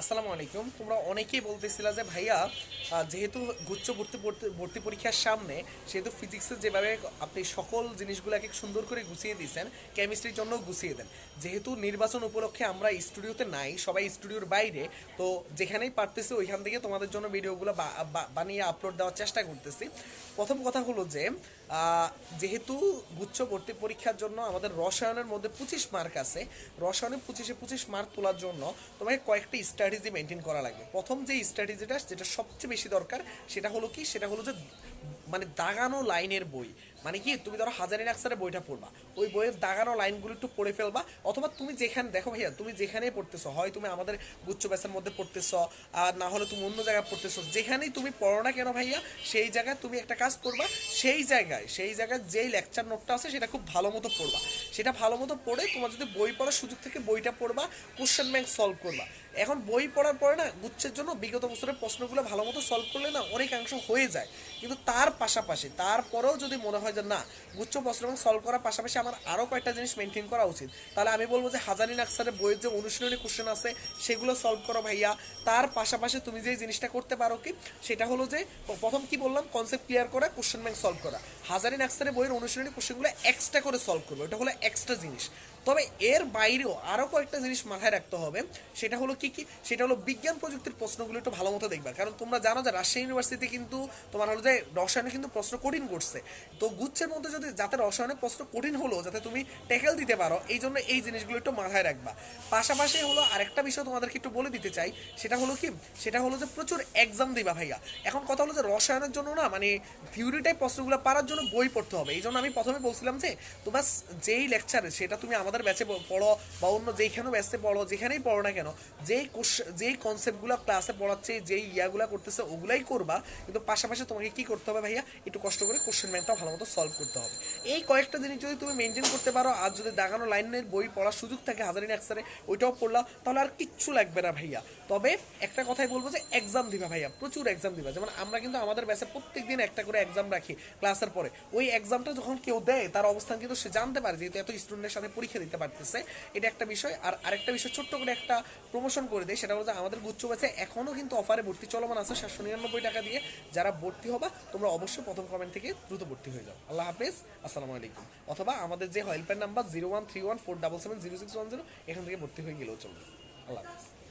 আসসালামু আলাইকুম। তোমরা অনেকেই বলতেছিলা যে ভাইয়া যেহেতু গুচ্ছ ভর্তি ভর্তি- পরীক্ষার সামনে, সেহেতু ফিজিক্সের যেভাবে আপনি সকল জিনিসগুলো এক এক সুন্দর করে গুছিয়ে দিয়েছেন কেমিস্ট্রির জন্য গুছিয়ে দেন। যেহেতু নির্বাচন উপলক্ষে আমরা স্টুডিওতে নাই, সবাই স্টুডিওর বাইরে, তো যেখানেই পারতেছি ওইখান থেকে তোমাদের জন্য ভিডিওগুলো বানিয়ে আপলোড দেওয়ার চেষ্টা করতেছি। প্রথম কথা হলো যে যেহেতু গুচ্ছ ভর্তি পরীক্ষার জন্য আমাদের রসায়নের মধ্যে পঁচিশ মার্ক আছে, রসায়নে পঁচিশে পঁচিশ মার্ক তোলার জন্য তোমাকে কয়েকটা স্ট্র্যাটেজি মেনটেন করা লাগবে। প্রথম যে স্ট্র্যাটেজিটা যেটা সবচেয়ে বেশি দরকার, সেটা হলো কি? সেটা হলো যে মানে দাগানো লাইনের বই। মানে কি? তুমি ধরো হাজারি নাক্সারের বইটা পড়বা। ওই বইয়ের দাগানো লাইনগুলো একটু পড়ে ফেলবা। অথবা তুমি যেখানে, দেখো ভাইয়া, তুমি যেখানেই পড়তেছো, হয় তুমি আমাদের গুচ্ছ ব্যাসের মধ্যে পড়তেছো, আর না হলে তুমি অন্য জায়গায় পড়তেছো, যেখানেই তুমি পড়ো না কেন ভাইয়া, সেই জায়গায় তুমি একটা কাজ করবা। সেই জায়গায় সেই জায়গায় যেই লেকচার নোটটা আছে, সেটা খুব ভালো মতো পড়বা। সেটা ভালো মতো পড়ে তোমার যদি বই পড়ার সুযোগ থেকে বইটা পড়বা কোশ্চেন ব্যাংক সলভ করবা। এখন বই পড়ার পরে না, গুচ্ছের জন্য বিগত বছরের প্রশ্নগুলো ভালো মতো সলভ করলে না অনেকাংশ হয়ে যায়। কিন্তু তার পাশাপাশি, তারপরেও যদি মনে হয় যে না, গুচ্ছ প্রশ্ন সলভ করার পাশাপাশি আমার আরও কয়েকটা জিনিস মেনটেন করা উচিত। তাহলে আমি বলব যে হাজারি নাকসারের বইয়ের যে অনুশীলনী কোশ্চেন আছে, সেগুলো সলভ করো ভাইয়া। তার পাশাপাশি তুমি যে জিনিসটা করতে পারো কি, সেটা হলো যে, প্রথম কি বললাম কনসেপ্ট ক্লিয়ার করা কোশ্চেন ব্যাংক সলভ করা। হাজারি নাকসারের বইয়ের অনুশীলনী কোশ্চেনগুলো এক্সট্রা করে সলভ করবে। এটা হলো এক্সট্রা জিনিস। তবে এর বাইরেও আরও কয়েকটা জিনিস মাথায় রাখতে হবে। সেটা হলো কি কি? সেটা হলো বিজ্ঞান প্রযুক্তির প্রশ্নগুলো একটু ভালো মতো দেখবা। কারণ তোমরা জানো যে রাজশাহী ইউনিভার্সিটি কিন্তু তোমার হলো যে রসায়নে কিন্তু প্রশ্ন কঠিন করছে। তো গুচ্ছের মধ্যে যদি যাতে রসায়নের প্রশ্ন কঠিন হলো, যাতে তুমি ট্যাকেল দিতে পারো, এই জন্য এই জিনিসগুলো একটু মাথায় রাখবা। পাশাপাশি হলো আরেকটা বিষয় তোমাদেরকে একটু বলে দিতে চাই। সেটা হলো কি? সেটা হলো যে প্রচুর এক্সাম দিবা ভাইয়া। এখন কথা হলো যে রসায়নের জন্য না মানে থিওরি টাইপ প্রশ্নগুলো পারার জন্য বই পড়তে হবে। এই জন্য আমি প্রথমে বলছিলাম যে, তোমার যেই লেকচারে সেটা তুমি আমাদের ব্যাচে পড়ো বা অন্য যেইখানেও ব্যাচে পড়ো, যেখানেই পড়ো না কেন যেই যেই কনসেপ্টগুলো ক্লাসে পড়াচ্ছে, যেই ইয়াগুলো করতেছে, ওগুলাই করবা, কিন্তু পাশাপাশি তোমাকে কি করতে হবে ভাইয়া? একটু কষ্ট করে কোশ্চেন ব্যাংকটা ভালো মতো সলভ করতে হবে। এই কয়েকটা জিনিস যদি তুমি মেনটেন করতে পারো, আর যদি দাগানো লাইনের বই পড়ার সুযোগ থাকে হাজারিন অ্যাক্সারে ওইটাও পড়লা, তাহলে আর কিচ্ছু লাগবে না ভাইয়া। তবে একটা কথাই বলব যে এক্সাম দিবা ভাইয়া, প্রচুর এক্সাম দিবা। যেমন আমরা কিন্তু আমাদের ব্যাচে প্রত্যেক দিন একটা করে এক্সাম রাখি ক্লাসের পরে। ওই এক্সামটা যখন কেউ দেয়, তার অবস্থান কিন্তু সে জানতে পারে, যেহেতু এত স্টুডেন্টের সাথে পরীক্ষা দিতে পারতেছে। এটা একটা বিষয়। আর আরেকটা বিষয়, ছোট্ট করে একটা প্রমোশন করে দেয় সেটা হলো যে আমাদের গুচ্ছ ব্যাচে এখনও কিন্তু অফারে ভর্তি চলমান আছে সাতশো নিরানব্বই টাকা দিয়ে। যারা ভর্তি হবা, তোমরা অবশ্যই প্রথম কমেন্ট থেকে দ্রুত ভর্তি হয়ে যাও। আল্লাহ হাফেজ, আসসালামু আলাইকুম। অথবা আমাদের যে হেল্পের number zero one three one four double seven zero six one zero এখান থেকে ভর্তি হয়ে গেলেও চলবে। আল্লাহ হাফেজ।